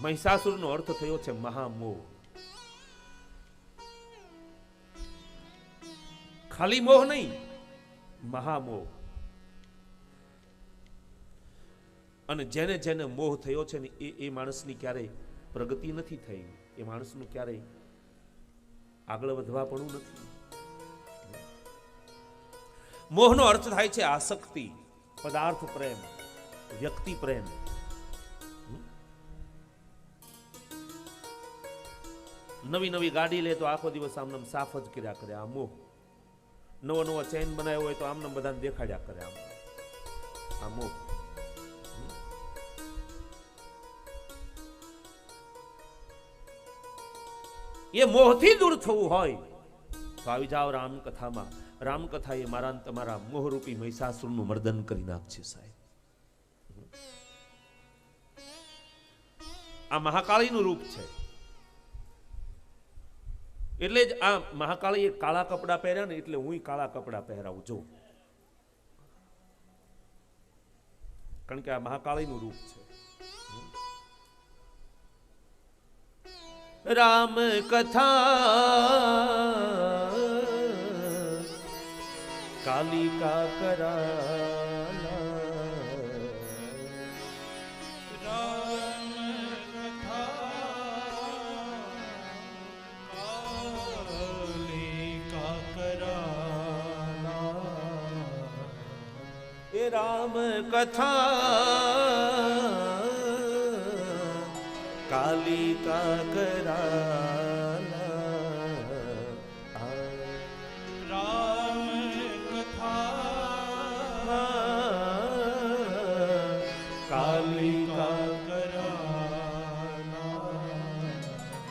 મહિષાસુરનો અર્થ થયો છે મહામોહ. ખાલી મોહ નહીં, મહામોહ. અને જેને જેને મોહ થયો છે ને એ એ માણસની ક્યારેય પ્રગતિ નથી થઈ. એ માણસનું ક્યારેય આગળ વધવા પણ નથી. મોહનો અર્થ થાય છે આસક્તિ, પદાર્થ પ્રેમ, વ્યક્તિ પ્રેમ. નવી નવી ગાડી લે તો આખો દિવસ આમને સાફ જ કર્યા કરે આ મોહ નવો નવો ચેન બનાવ્યો હોય તો આમને બધાને દેખાડ્યા કરે આમ. આ મોહ એ મોહથી દૂર થવું હોય. તો આવી જાઓ રામકથામાં. રામકથા એ મારા તમારા મોહરૂપી મહિષાસુરનું મર્દન કરી નાખશે સાહેબ. આ મહાકાળીનું રૂપ છે. એટલે જ આ મહાકાળીએ કાળા કપડાં પહેર્યા ને એટલે હું કાળા કપડાં પહેરાવું, જો. કારણ કે આ મહાકાળીનું રૂપ છે. રામ કથા, કાલિકા કરાલા રામ કથા. કાલિકા કરાલા કાલિકા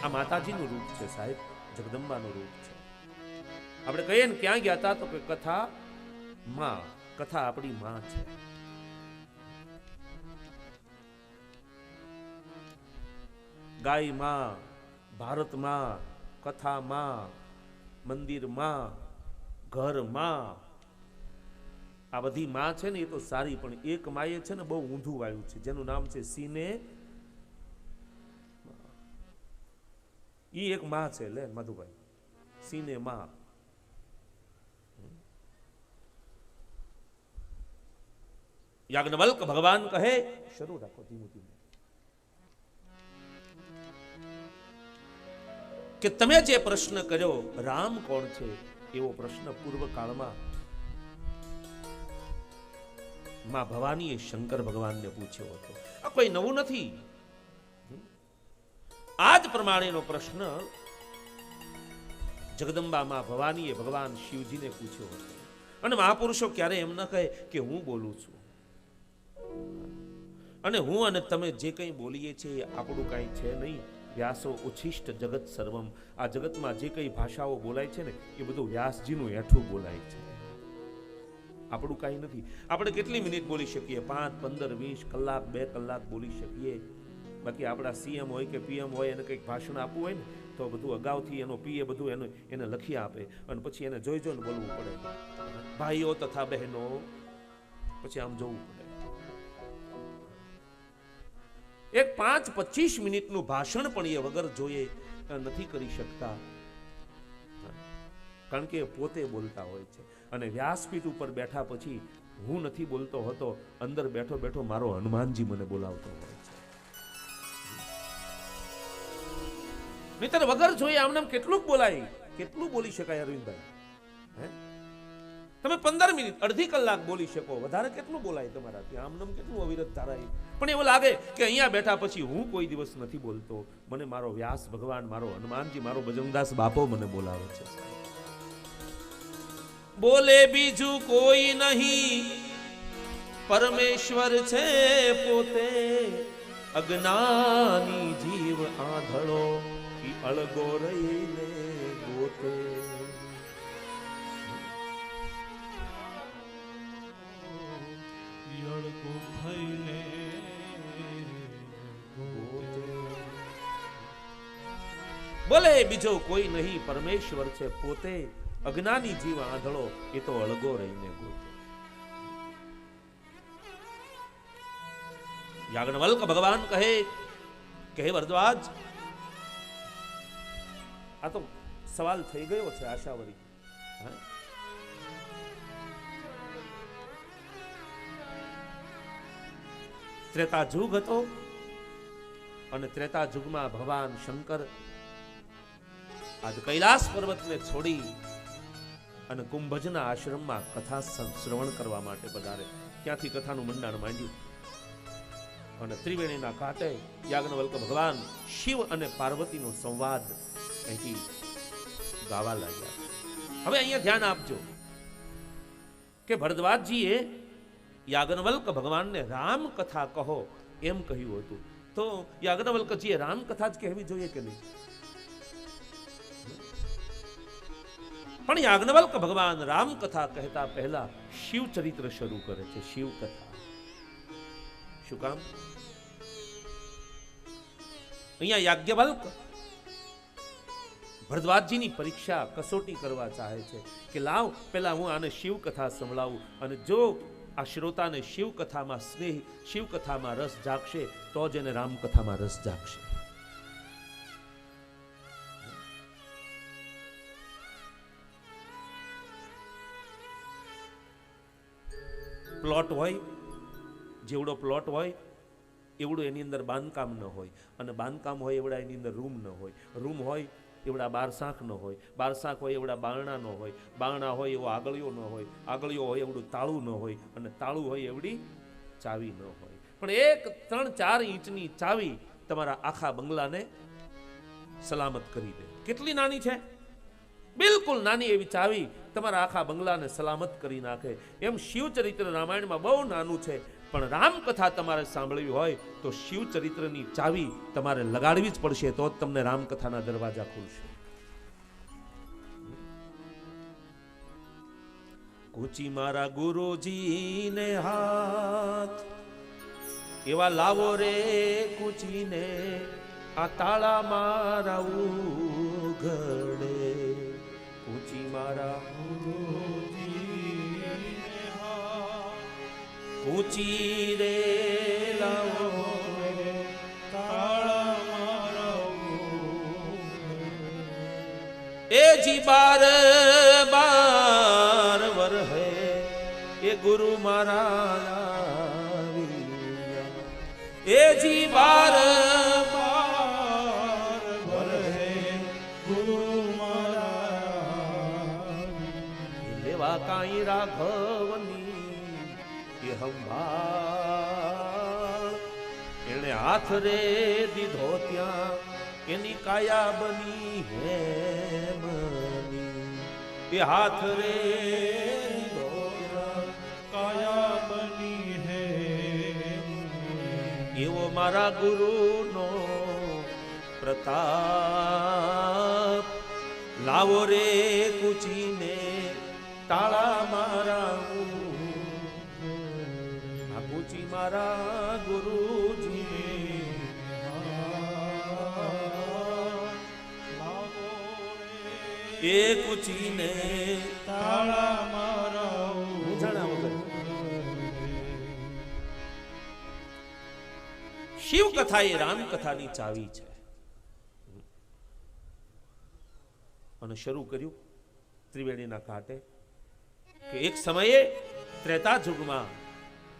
આ માતાજીનું રૂપ છે સાહેબ, જગદંબાનું રૂપ છે. આપણે કહીએ ને, ક્યાં ગયા હતા તો કે કથા માં કથા આપણી માં છે. ગાયમાં, ભારતમાં, કથા માં, મંદિરમાં, ઘરમાં. આ બધી માં છે ને એ તો સારી, પણ એક માએ છે ને બહુ ઊંધું આવ્યું છે, જેનું નામ છે સીને. એ એક માં છે લે, મધુભાઈ. સીને માં. યાજ્ઞવલ્ક ભગવાન કહે, શરૂ રાખો ધીમું કે તમે જે પ્રશ્ન કર્યો, રામ કોણ છે? એવો પ્રશ્ન પૂર્વ કાળમાં માં ભવાનીએ શંકર ભગવાનને પૂછ્યો હતો. આ કોઈ નવું નથી. આ જ પ્રમાણેનો પ્રશ્ન જગદંબા માં ભવાનીએ ભગવાન શિવજીને પૂછ્યો હતો. અને મહાપુરુષો ક્યારે એમ ન કહે કે હું બોલું છું. અને હું અને તમે જે કંઈ બોલીએ છીએ એ આપણું કાંઈ છે નહીં. વ્યાસો ઉચ્છિષ્ટ જગત સર્વમ. આ જગતમાં જે કંઈ ભાષાઓ બોલાય છે ને, એ બધું વ્યાસજીનું હેઠું બોલાય છે. આપણું કાંઈ નથી. આપણે કેટલી મિનિટ બોલી શકીએ? પાંચ, પંદર, વીસ કલાક, બે કલાક બોલી શકીએ. બાકી આપણા સીએમ હોય કે પીએમ હોય, એને કંઈક ભાષણ આપવું હોય ને, તો બધું અગાઉથી એનો પીએ બધું એનું, એને લખી આપે. અને પછી એને જોઈ જોઈને બોલવું પડે. ભાઈઓ તથા બહેનો. પછી આમ જોવું પડે. એક પાંચ પચીસ મિનિટનું ભાષણ પણ એ વગર જોઈએ નથી કરી શકતા. કારણ કે પોતે બોલતા હોય છે. અને વ્યાસપીઠ ઉપર બેઠા પછી હું નથી બોલતો હતો, અંદર બેઠો બેઠો મારો હનુમાનજી મને બોલાવતો હોય છે. નહીતર વગર જોઈએ આમને આમ કેટલું બોલાય? કેટલું બોલી શકાય અરવિંદભાઈ? તમે પંદર મિનિટ, અડધી કલાક બોલી શકો. વધારે કેટલું બોલાય તમારાથી? આમનામ કેટલું અવિરત ધારાય. પણ એવું લાગે કે અહીંયા બેઠા પછી હું કોઈ દિવસ નથી બોલતો. મને મારો વ્યાસ ભગવાન, મારો હનુમાનજી, મારો ભજનદાસ બાપો મને બોલાવે છે બોલે બીજું કોઈ નહીં. પરમેશ્વર છે પોતે. અજ્ઞાની જીવ આંધળો અળગો રહીને ગોતે. બોલે બીજો કોઈ નહીં પરમેશ્વર છે પોતે, અજ્ઞાની જીવ આંધળો, એ તો અળગો રહીને ગોતે. યાજ્ઞવલ્ક ભગવાન કહે કે હે ભરદ્વાજ આ તો સવાલ થઈ ગયો છે આશાવરી હા? ત્રેતા જુગ હતો અને ત્રેતા જુગમાં ભગવાન શંકર આજ કૈલાસ પર્વતને છોડી અને કુંભજના આશ્રમમાં કથા શ્રવણ કરવા માટે પધારે. ત્યાંથી કથાનું મંડાણ માંડ્યું. અને ત્રિવેણીના કાંઠે યાજ્ઞવલ્ક ભગવાન શિવ અને પાર્વતીનો સંવાદ અહીંથી ગાવા લાગ્યા. હવે અહીંયા ધ્યાન આપજો કે ભરદ્વાજજીએ યાજ્ઞવલ્ક ભગવાનને રામ કથા કહો એમ કહ્યું હતું. તો યાજ્ઞવલ્કજીએ રામ કથા જ કહેવી જોઈએ કે નહીં? પણ યાજ્ઞવલ્ક ભગવાન રામ કથા કહેતા પહેલા શિવ ચરિત્ર શરૂ કરે છે શિવ કથા શું કામ? અહીંયા યાજ્ઞવલ્ક ભરદ્વાજજીની પરીક્ષા કસોટી કરવા ચાહે છે કે લાવ પેલા હું આને શિવ કથા સંભળાવું અને જો આ શ્રોતાને શિવકથામાં સ્નેહ, શિવકથામાં રસ જાગશે, તો જ એને રામકથામાં રસ જાગશે. પ્લોટ હોય, જેવડો પ્લોટ હોય, એવડું એની અંદર બાંધકામ ન હોય. અને બાંધકામ હોય એવડા એની અંદર રૂમ ન હોય. રૂમ હોય એવડા બારસાંખ ન હોય બારસાંખ હોય એવડા બારણા ન હોય, બારણા હોય એવો આગળિયો ન હોય, આગળિયો હોય એવડું તાળું ન હોય અને તાળું હોય એવડી ચાવી ન હોય. પણ એક ત્રણ ચાર ઇંચની ચાવી તમારા આખા બંગલાને સલામત કરી દે. કેટલી નાની છે? બિલકુલ નાની એવી ચાવી તમારા આખા બંગલાને સલામત કરી નાખે. એમ શિવચરિત્ર રામાયણમાં બહુ નાનું છે. પણ રામકથા તમારે સાંભળવી હોય તો શિવચરિત્રની ચાવી તમારે લગાડવી જ પડશે, તો જ તમને રામકથાના દરવાજા ખુલશે. કુચી મારા ગુરુજીને હાથ, એવા લાવો રે કુચીને, આ તાળા મારા ઉઘડે. કુચી મારા કુચી રે લાવો એ જી બાર બાર વર હે એ ગુરુ મારા એણે હાથ રે દીધો ત્યાં, એની કાયા બની હે બની. એ હાથ રે કાયા બની હે એવો મારા ગુરુનો પ્રતાપ. લાવો રે કુચીને તાળા મારા આ કુચી મારા ગુરુજી એ કુચીને તાળા મારા શિવ કથા એ રામ કથાની ચાવી છે. અને શરૂ કર્યું ત્રિવેણીના કાટે કે એક સમયે ત્રેતા યુગમાં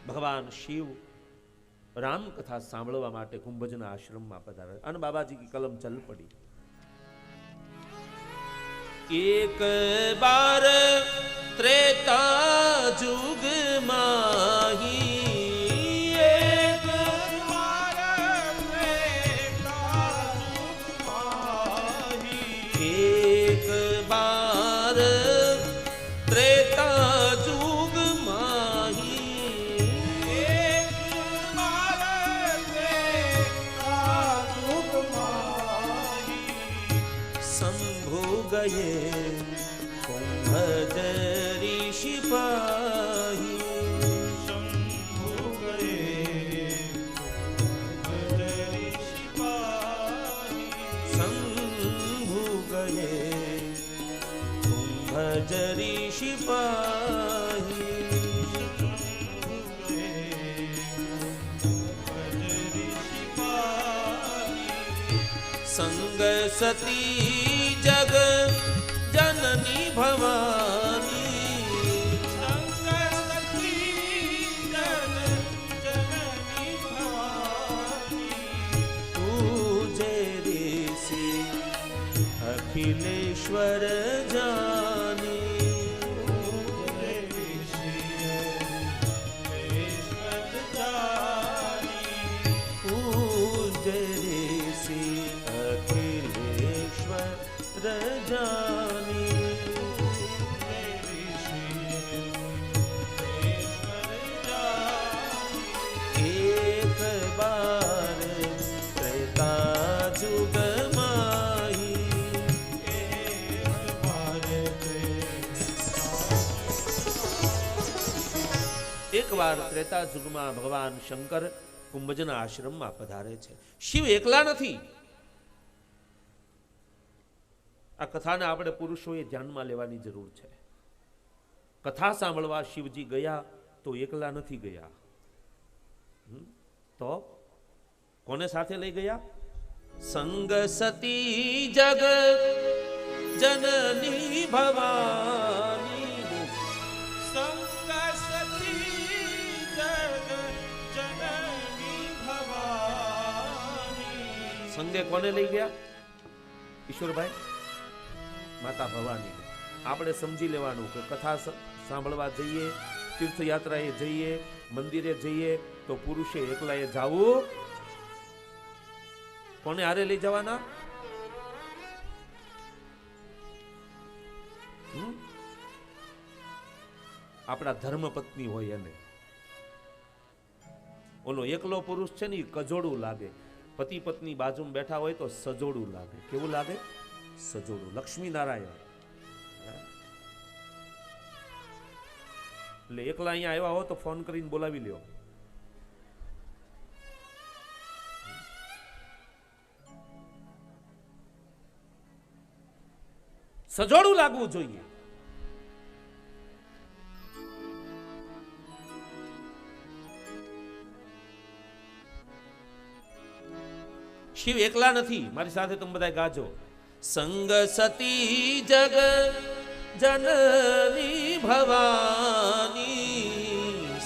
ભગવાન શિવ રામ કથા સાંભળવા માટે કુંભજના આશ્રમમાં પધારે. અને બાબાજી કી કલમ ચલ પડી. એક બાર ત્રેતા જુગ કુંભજરી સિપાહી શંભુ ગયે કુંભજરી સિપાહી સંગ સતી જગ જનની એકવાર ત્રેતા યુગમાં ભગવાન શંકર કુંભજના આશ્રમમાં પધારે છે. શિવ એકલા નથી. આ કથાને આપણે પુરુષોએ ધ્યાનમાં લેવાની જરૂર છે. કથા સાંભળવા શિવજી ગયા તો એકલા નથી ગયા. તો કોને સાથે લઈ ગયા? સંગ સતી જગ જનની ભવાની સંગે કોને લઈ ગયા? ઈશ્વરભાઈ, માતા ભવાની. આપણે સમજી લેવાનું કે કથા સાંભળવા જઈએ, તીર્થયાત્રાએ જઈએ, મંદિરે જઈએ, તો પુરુષે એકલાએ જવું? કોને હારે લઈ જવાના? આપણા આપણા ધર્મપત્ની હોય એને. ઓલો એકલો પુરુષ છે ને કજોડું લાગે. પતિ પત્ની બાજુમાં બેઠા હોય તો સજોડું લાગે. કેવું લાગે? સજોડું. લક્ષ્મી નારાયણ એટલે એકલા અહીંયા આવ્યા હો તો ફોન કરીને બોલાવી લ્યો. સજોડું લાગવું જોઈએ. શિવ એકલા નથી. મારી સાથે તમે બધા ગાજો. સંગ સતી જગ જનની ભવાની.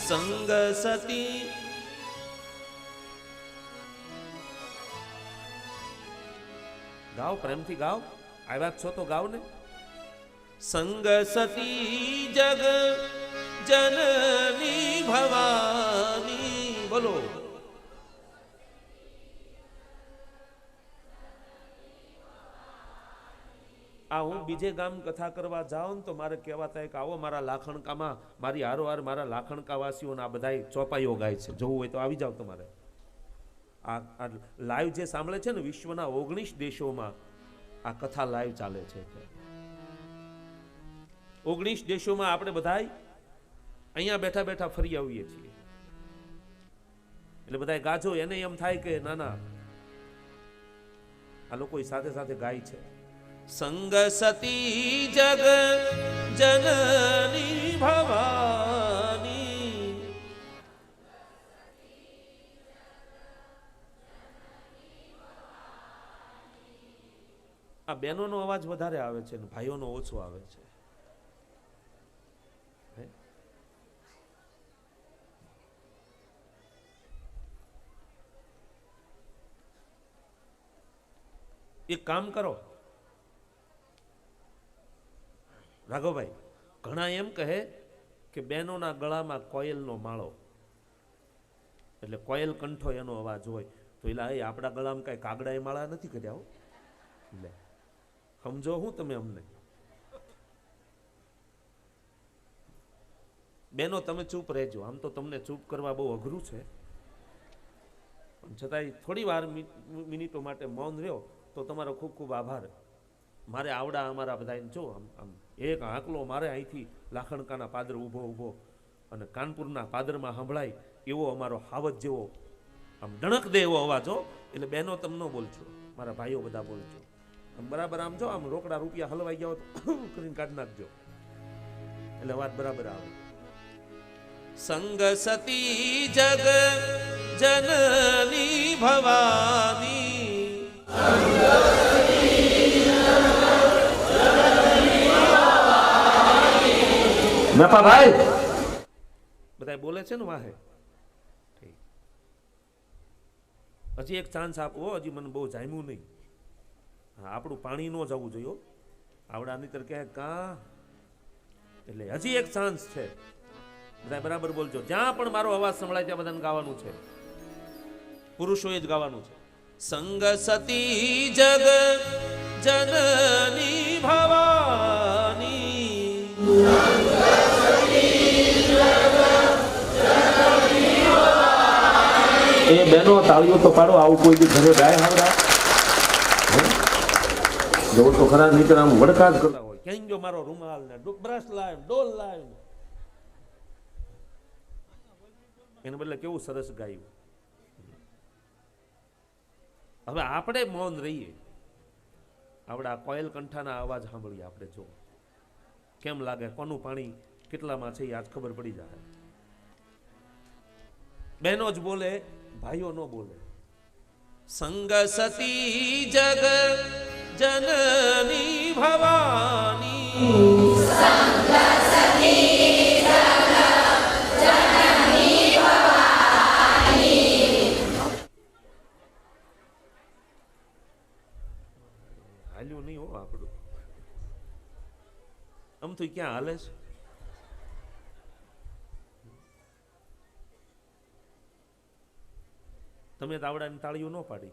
સંગ સતી. ગાઓ, પ્રેમથી ગાઓ. આવ્યા છો તો ગાઓ ને સંગ સતી જગ જનની ભવાની. બોલો. આ હું બીજે ગામ કથા કરવા જાઉં તો મારે કહેવા થાય કે આવો મારા લાખણકામાં, મારી હારોહાર મારા લાખણકાવાસીઓના આ બધાય ચોપાઈઓ ગાય છે. જોવું હોય તો આવી જાઓ તમારે. આ લાઈવ જે સાંભળે છે ને, વિશ્વના ઓગણીસ દેશોમાં આ કથા લાઈવ ચાલે છે. ઓગણીસ દેશોમાં આપણે બધાય અહીંયા બેઠા બેઠા ફરી આવીએ છીએ. એટલે બધાય ગાજો, એને એમ થાય કે, ના ના, આ લોકો સાથે સાથે ગાય છે. સંગ સતી જગ જનની ભવાની આ બહેનોનો અવાજ વધારે આવે છે ભાઈઓનો ઓછો આવે છે. એક કામ કરો. રાઘવભાઈ, ઘણા એમ કહે કે બહેનોના ગળામાં કોયલનો માળો. એટલે કોયલ કંઠો એનો અવાજ હોય. તો એલા, એ આપણા ગળામાં કાંઈ કાગડાએ માળા નથી કર્યા હો? લે, સમજો હું તમે અમને. બેનો તમે ચૂપ રહેજો. આમ તો તમને ચૂપ કરવા બહુ અઘરું છે. છતાંય થોડી વાર મિનિટો માટે મૌન રહ્યો, તો તમારો ખૂબ ખૂબ આભાર. મારે આવડા અમારા બધાને જો આમ આમ, એક આંકલો મારે અહીંથી લાખણકાના પાદર ઊભો ઊભો અને કાનપુરના પાદરમાં સંભળાય એવો અમારો હાવત જેવો, આમ ડણક દે એવો અવાજ એટલે બહેનો તમે ન બોલજો, મારા ભાઈઓ બધા બોલજો. આમ બરાબર આમ જો, આમ રોકડા રૂપિયા હલવાઈ ગયા તો કરીને કાઢી નાખજો. એટલે વાત બરાબર આવે. સંગ સતી જગ, જનની ભવાની. નફાભાઈ. બધા બોલે છે ને વાહે? હજી એક ચાન્સ આપો હજી મને બહુ જામ્યું નહીં. હા આપણું પાણી ન જવું જોઈએ આવડા નીતર કહે કા? એટલે હજી એક ચાન્સ છે. બધા બરાબર બોલજો. જ્યાં પણ મારો અવાજ સંભળાય ત્યાં બધાને ગાવાનું છે. પુરુષોએ જ ગાવાનું છે. સંગ સતી જગ જનની ભવાની. એ બેનો તાળીઓ તો પાડો, આવું કોઈ બી ઘરે ગાય હાવડા. જોવો તો ખરા, નહીં આમ વડકા કરતા હોય. ક્યાં જો મારો રૂમાલ ને બ્રશ લાવ ડોલ લાવ એને બદલે કેવું સરસ ગાયું. હવે આપણે મૌન રહીએ. આપણા કોયલ કંઠાના અવાજ સાંભળીએ આપણે, જો. કેમ લાગે, કોનું પાણી કેટલામાં છે એ આજ ખબર પડી જાય. બહેનો જ બોલે ભાઈઓ ન બોલે. સંગ સતી જગ જનની ભવાની. હાલ્યું નહીં હો આપણું. આમ તો ક્યાં હાલે છે? તમે તાવડાની તાળીઓ ન પાડી.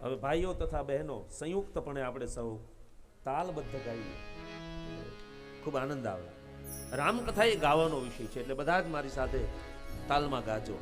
હવે ભાઈઓ તથા બહેનો, સંયુક્તપણે આપણે સૌ તાલબદ્ધ ગાઈએ. ખૂબ આનંદ આવે. રામકથા એ ગાવાનો વિષય છે, એટલે બધા જ મારી સાથે તાલમાં ગાજો.